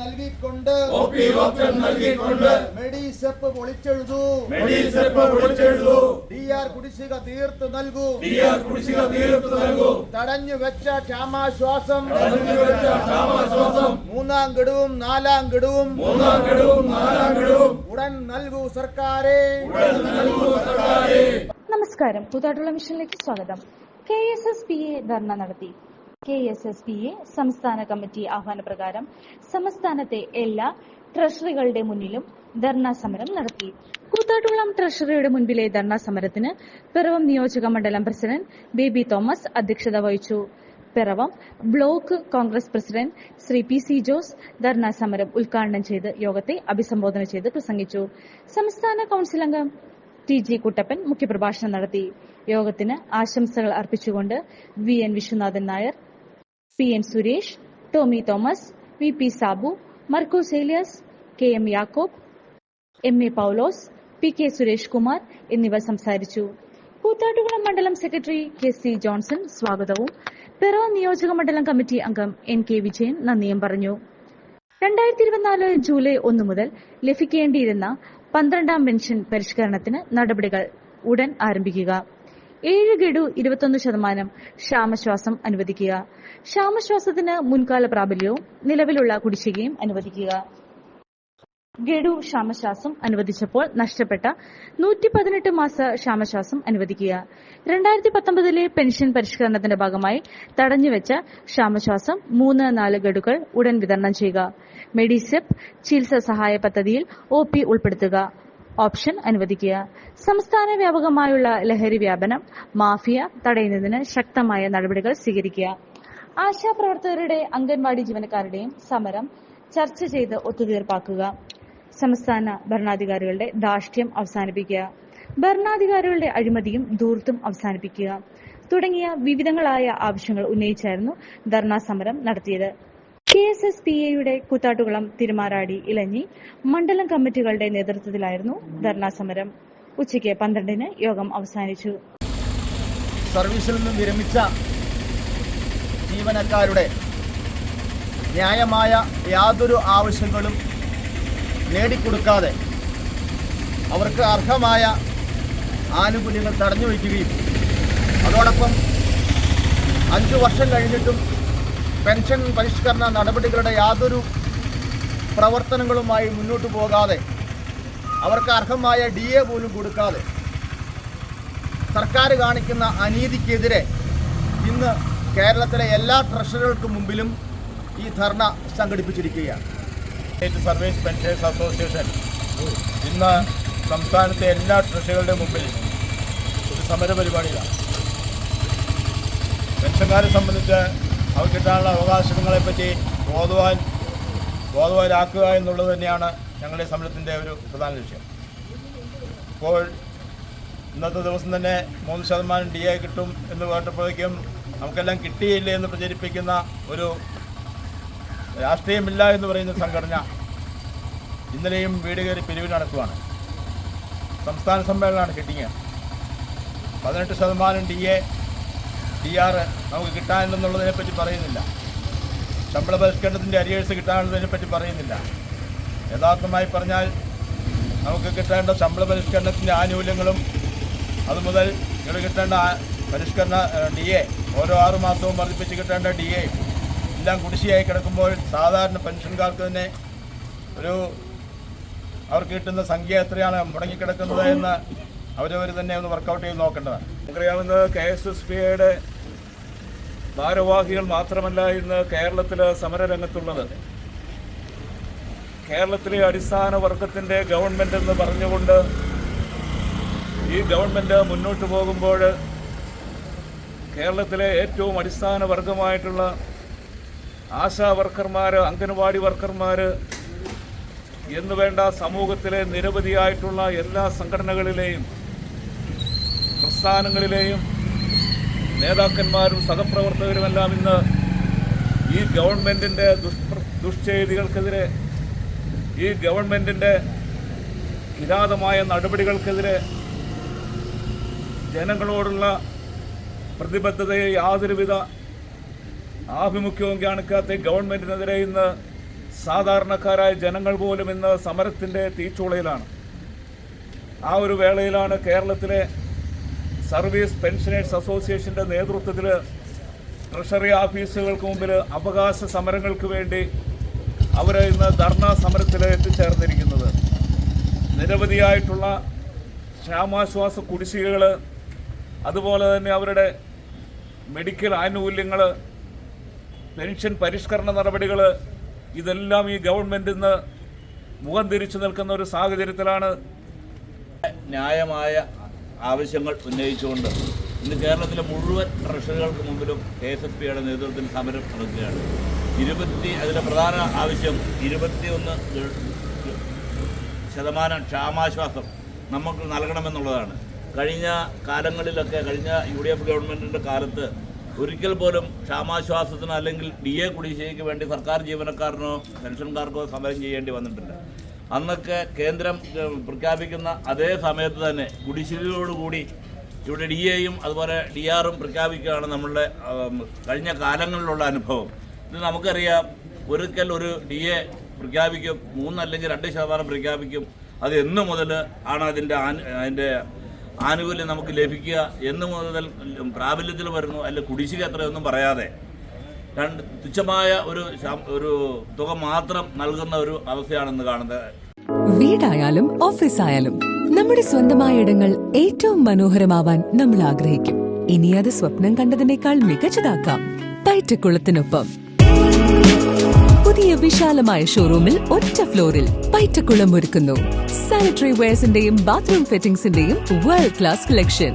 നൽകിക്കൊണ്ട് O option നൽകിക്കൊണ്ട് മെഡിസെപ്പ് പൊളിച്ചെഴുതൂ. മെഡിസെപ്പ് വിളിച്ചെഴുതൂ ഡി ആർ കുടിശ്ശിക തീർത്ത് നൽകൂ. ഡി ആർ കുടിശ്ശിക തീർത്ത് നൽകൂ. തടഞ്ഞു വെച്ച ക്ഷാമാശ്വാസം. തടഞ്ഞുവെച്ച ക്ഷാമാശ്വാസം. മൂന്നാം ഗഡുവും നാലാം ഗഡുവും. മൂന്നാം ഗഡുവും നാലാം ഗഡുവും. ഉടൻ നൽകൂ സർക്കാരെ. ഉടൻ നൽകൂ സർക്കാരേ. നമസ്കാരം. പുതാട്ടുള്ള മിഷനിലേക്ക് സ്വാഗതം. K S S P A dharna നടത്തി. K S S P A സംസ്ഥാന കമ്മിറ്റി ആഹ്വാനപ്രകാരം സംസ്ഥാനത്തെ എല്ലാ ട്രഷറികളുടെ മുന്നിലും ധർണാ സമരം നടത്തി. കൂത്താട്ടുകുളം ട്രഷറിയുടെ മുൻപിലെ ധർണാ സമരത്തിന് പിറവം നിയോജക മണ്ഡലം പ്രസിഡന്റ് ബേബി തോമസ് അധ്യക്ഷത വഹിച്ചു. Piravom block Congress president Shri P C Jose dharna സമരം ഉദ്ഘാടനം ചെയ്ത് യോഗത്തെ അഭിസംബോധന ചെയ്ത് പ്രസംഗിച്ചു. സംസ്ഥാന കൌൺസിൽ അംഗം ടി ജി കുട്ടപ്പൻ മുഖ്യപ്രഭാഷണം നടത്തി. യോഗത്തിന് ആശംസകൾ അർപ്പിച്ചുകൊണ്ട് V N Viswanathan Nair P N Suresh Tomy Thomas V P Sabu Markose Elias K M Yakob M A Paulose P K Suresh Kumar എന്നിവർ സംസാരിച്ചു. കൂത്താട്ടുകുളം മണ്ഡലം സെക്രട്ടറി കെ സി ജോൺസൺ സ്വാഗതവും. പിറവം നിയോജക മണ്ഡലം കമ്മിറ്റി അംഗം എൻ കെ വിജയൻ നന്ദിയും പറഞ്ഞു. രണ്ടായിരത്തി ഇരുപത്തിനാല് ജൂലൈ ഒന്ന് മുതൽ ലഭിക്കേണ്ടിയിരുന്ന പന്ത്രണ്ടാം പെൻഷൻ പരിഷ്കരണത്തിന് നടപടികൾ ഉടൻ ആരംഭിക്കുക. ഏഴ് ഗഡു ഇരുപത്തൊന്ന് ശതമാനം ക്ഷാമശ്വാസം അനുവദിക്കുക. ക്ഷാമശ്വാസത്തിന് മുൻകാല പ്രാബല്യവും നിലവിലുള്ള കുടിശ്ശികയും അനുവദിക്കുക. ഗഡു ക്ഷാമശ്വാസം അനുവദിച്ചപ്പോൾ നഷ്ടപ്പെട്ട നൂറ്റി പതിനെട്ട് മാസ ക്ഷാമശ്വാസം അനുവദിക്കുക. രണ്ടായിരത്തി പത്തൊമ്പതിലെ പെൻഷൻ പരിഷ്കരണത്തിന്റെ ഭാഗമായി തടഞ്ഞുവെച്ച ക്ഷാമശ്വാസം മൂന്ന് നാല് ഗഡുകൾ ഉടൻ വിതരണം ചെയ്യുക. മെഡിസെപ്പ് ചികിത്സാ സഹായ പദ്ധതിയിൽ ഒ പി ഉൾപ്പെടുത്തുക. ഓപ്ഷൻ അനുവദിക്കുക. സംസ്ഥാന വ്യാപകമായുള്ള ലഹരി വ്യാപനം മാഫിയ തടയുന്നതിന് ശക്തമായ നടപടികൾ സ്വീകരിക്കുക. ആശാപ്രവർത്തകരുടെ അംഗൻവാടി ജീവനക്കാരുടെയും സമരം ചർച്ച ചെയ്ത് ഒത്തുതീർപ്പാക്കുക. സംസ്ഥാന ഭരണാധികാരികളുടെ ധാർഷ്ട്യം അവസാനിപ്പിക്കുക. ഭരണാധികാരികളുടെ അഴിമതിയും ദൂർത്തും അവസാനിപ്പിക്കുക. തുടങ്ങിയ വിവിധങ്ങളായ ആവശ്യങ്ങൾ ഉന്നയിച്ചായിരുന്നു ധർണാ സമരം നടത്തിയത്. കെ എസ് എസ് പി എയുടെ കൂത്താട്ടുകുളം തിരുമാറാടി ഇലഞ്ഞി മണ്ഡലം കമ്മിറ്റികളുടെ നേതൃത്വത്തിലായിരുന്നു ധർണാ സമരം. ഉച്ചയ്ക്ക് പന്ത്രണ്ടിന് യോഗം അവസാനിച്ചു. സർവീസിൽ നിന്ന് വിരമിച്ച ജീവനക്കാരുടെ ന്യായമായ യാതൊരു ആവശ്യങ്ങളും നേടിക്കൊടുക്കാതെ അവർക്ക് അർഹമായ ആനുകൂല്യങ്ങൾ തടഞ്ഞു വയ്ക്കുകയും അതോടൊപ്പം അഞ്ചു വർഷം കഴിഞ്ഞിട്ടും പെൻഷൻ പരിഷ്കരണ നടപടികളുടെ യാതൊരു പ്രവർത്തനങ്ങളുമായി മുന്നോട്ട് പോകാതെ അവർക്ക് അർഹമായ ഡി എ പോലും കൊടുക്കാതെ സർക്കാർ കാണിക്കുന്ന അനീതിക്കെതിരെ ഇന്ന് കേരളത്തിലെ എല്ലാ ട്രഷറികൾക്ക് മുമ്പിലും ഈ ധർണ സംഘടിപ്പിച്ചിരിക്കുകയാണ്. സ്റ്റേറ്റ് സർവീസ് പെൻഷൻസ് അസോസിയേഷൻ ഇന്ന് സംസ്ഥാനത്തെ എല്ലാ ട്രഷറികളുടെ മുമ്പിൽ ഒരു സമര പരിപാടിയിലാണ് പെൻഷൻകാരെ സംബന്ധിച്ച് അവർ കിട്ടാനുള്ള അവകാശങ്ങളെപ്പറ്റി ബോധവാൻ ബോധവാനാക്കുക എന്നുള്ളത് തന്നെയാണ് ഞങ്ങളുടെ സമരത്തിന്റെ ഒരു പ്രധാന ലക്ഷ്യം. ഇപ്പോൾ ഇന്നത്തെ ദിവസം തന്നെ മൂന്ന് ശതമാനം ഡി എ കിട്ടും എന്ന് കേട്ടപ്പോഴേക്കും നമുക്കെല്ലാം കിട്ടിയില്ല എന്ന് പ്രചരിപ്പിക്കുന്ന ഒരു രാഷ്ട്രീയമില്ല എന്ന് പറയുന്ന സംഘടന ഇന്നലെയും വീട് കയറി പിരിവ് നടക്കുവാണ്. സംസ്ഥാന സമ്മേളനമാണ് കിട്ടിങ് പതിനെട്ട് ശതമാനം ഡി എ ഡി ആർ നമുക്ക് കിട്ടാനുണ്ടെന്നുള്ളതിനെ പറ്റി പറയുന്നില്ല. ശമ്പള പരിഷ്കരണത്തിന്റെ അരിയേഴ്സ് കിട്ടാനുള്ളതിനെ പറ്റി പറയുന്നില്ല. യഥാർത്ഥമായി പറഞ്ഞാൽ നമുക്ക് കിട്ടേണ്ട ശമ്പള പരിഷ്കരണത്തിന്റെ ആനുകൂല്യങ്ങളും അതുമുതൽ ഇവിടെ കിട്ടേണ്ട പരിഷ്കരണ ഡി എ ഓരോ ആറു മാസവും വർദ്ധിപ്പിച്ച് കിട്ടേണ്ട ഡി എ എല്ലാം കുടിശ്ശിയായി കിടക്കുമ്പോൾ സാധാരണ പെൻഷൻകാർക്ക് തന്നെ ഒരു അവർക്ക് കിട്ടുന്ന സംഖ്യ എത്രയാണ് മുടങ്ങിക്കിടക്കുന്നത് എന്ന് അവരവർ തന്നെ ഒന്ന് വർക്കൗട്ട് ചെയ്ത് നോക്കേണ്ടതാണ്. നമുക്കറിയാവുന്നത് കെ എസ് എസ് പി ഐയുടെ ഭാരവാഹികൾ മാത്രമല്ല ഇന്ന് കേരളത്തിൽ സമരരംഗത്തുള്ളത്. കേരളത്തിലെ അടിസ്ഥാന വർഗത്തിന്റെ ഗവൺമെന്റ് എന്ന് പറഞ്ഞുകൊണ്ട് ഈ ഗവൺമെന്റ് മുന്നോട്ട് പോകുമ്പോൾ കേരളത്തിലെ ഏറ്റവും അടിസ്ഥാന വർഗമായിട്ടുള്ള ആശാ വർക്കർമാർ അംഗൻവാടി വർക്കർമാർ എന്നുവേണ്ട സമൂഹത്തിലെ നിരവധിയായിട്ടുള്ള എല്ലാ സംഘടനകളിലെയും പ്രസ്ഥാനങ്ങളിലെയും നേതാക്കന്മാരും സഹപ്രവർത്തകരുമെല്ലാം ഇന്ന് ഈ ഗവൺമെന്റിന്റെ ദുഷ്പ്ര ദുഷ്ചെയ്തികൾക്കെതിരെ ഈ ഗവൺമെന്റിന്റെ കിരാതമായ നടപടികൾക്കെതിരെ ജനങ്ങളോടുള്ള പ്രതിബദ്ധതയെ യാതൊരുവിധ ആഭിമുഖ്യവും കാണിക്കാത്ത ഗവൺമെന്റിനെതിരെ ഇന്ന് സാധാരണക്കാരായ ജനങ്ങൾ പോലും ഇന്ന് സമരത്തിന്റെ തീച്ചുളയിലാണ്. ആ ഒരു വേളയിലാണ് കേരളത്തിലെ സർവീസ് പെൻഷനേഴ്സ് അസോസിയേഷന്റെ നേതൃത്വത്തിൽ ട്രഷറി ഓഫീസുകൾക്ക് മുമ്പിൽ അവകാശ സമരങ്ങൾക്ക് വേണ്ടി അവർ ഇന്ന് ധർണാ സമരത്തിൽ എത്തിച്ചേർന്നിരിക്കുന്നത്. നിരവധിയായിട്ടുള്ള ക്ഷാമാശ്വാസ കുടിശ്ശികകൾ അതുപോലെ തന്നെ അവരുടെ മെഡിക്കൽ ആനുകൂല്യങ്ങൾ പെൻഷൻ പരിഷ്കരണ നടപടികൾ ഇതെല്ലാം ഈ ഗവൺമെന്റ് ഇന്ന് മുഖം തിരിച്ചു നിൽക്കുന്ന ഒരു സാഹചര്യത്തിലാണ്. ന്യായമായ ആവശ്യങ്ങൾ ഉന്നയിച്ചുകൊണ്ട് ഇന്ന് കേരളത്തിലെ മുഴുവൻ ട്രഷറികൾക്ക് മുമ്പിലും കെ എസ് എഫ് പിയുടെ നേതൃത്വത്തിൽ സമരം നടക്കുകയാണ്. ഇരുപത്തി അതിലെ പ്രധാന ആവശ്യം ഇരുപത്തിയൊന്ന് ശതമാനം ക്ഷാമാശ്വാസം നമുക്ക് നൽകണമെന്നുള്ളതാണ്. കഴിഞ്ഞ കാലങ്ങളിലൊക്കെ കഴിഞ്ഞ യു ഡി എഫ് ഗവൺമെന്റിന്റെ കാലത്ത് ഒരിക്കൽ പോലും ക്ഷാമാശ്വാസത്തിന് അല്ലെങ്കിൽ ഡി എ കുടിശ്ശികയ്ക്ക് വേണ്ടി സർക്കാർ ജീവനക്കാരനോ പെൻഷൻകാർക്കോ സമരം ചെയ്യേണ്ടി വന്നിട്ടില്ല. അന്നൊക്കെ കേന്ദ്രം പ്രഖ്യാപിക്കുന്ന അതേ സമയത്ത് തന്നെ കുടിശ്ശികയോടുകൂടി ഇവിടെ ഡി എയും അതുപോലെ ഡി ആറും പ്രഖ്യാപിക്കുകയാണ് നമ്മളുടെ കഴിഞ്ഞ കാലങ്ങളിലുള്ള അനുഭവം. ഇത് നമുക്കറിയാം ഒരിക്കൽ ഒരു ഡി എ പ്രഖ്യാപിക്കും മൂന്നല്ലെങ്കിൽ രണ്ട് ശതമാനം പ്രഖ്യാപിക്കും. അത് എന്ന് മുതൽ ആണ് അതിന്റെ അതിന്റെ ആനുകൂല്യം നമുക്ക് ലഭിക്കുക. എന്ന് മുതൽ പ്രാബല്യത്തിൽ വരുന്നു അല്ലെങ്കിൽ കുടിശ്ശിക എത്രയൊന്നും പറയാതെ. രണ്ട് തുച്ഛമായ ഒരു ഒരു തുക മാത്രം നൽകുന്ന ഒരു അവസ്ഥയാണെന്ന് കാണുന്നത്. വീടായാലും ഓഫീസ് ആയാലും നമ്മുടെ സ്വന്തമായ ഇടങ്ങൾ ഏറ്റവും മനോഹരമാവാൻ നമ്മൾ ആഗ്രഹിക്കും. ഇനി അത് സ്വപ്നം കണ്ടതിനേക്കാൾ മികച്ചതാക്കാം. പയറ്റക്കുളത്തിനൊപ്പം പുതിയ വിശാലമായ ഷോറൂമിൽ ഒറ്റ ഫ്ലോറിൽ പയറ്റക്കുളം ഒരുക്കുന്നു. സാനിറ്ററി വെയർസിന്റെയും ബാത്റൂം ഫിറ്റിംഗ്സിന്റെയും വേൾഡ് ക്ലാസ് കളക്ഷൻ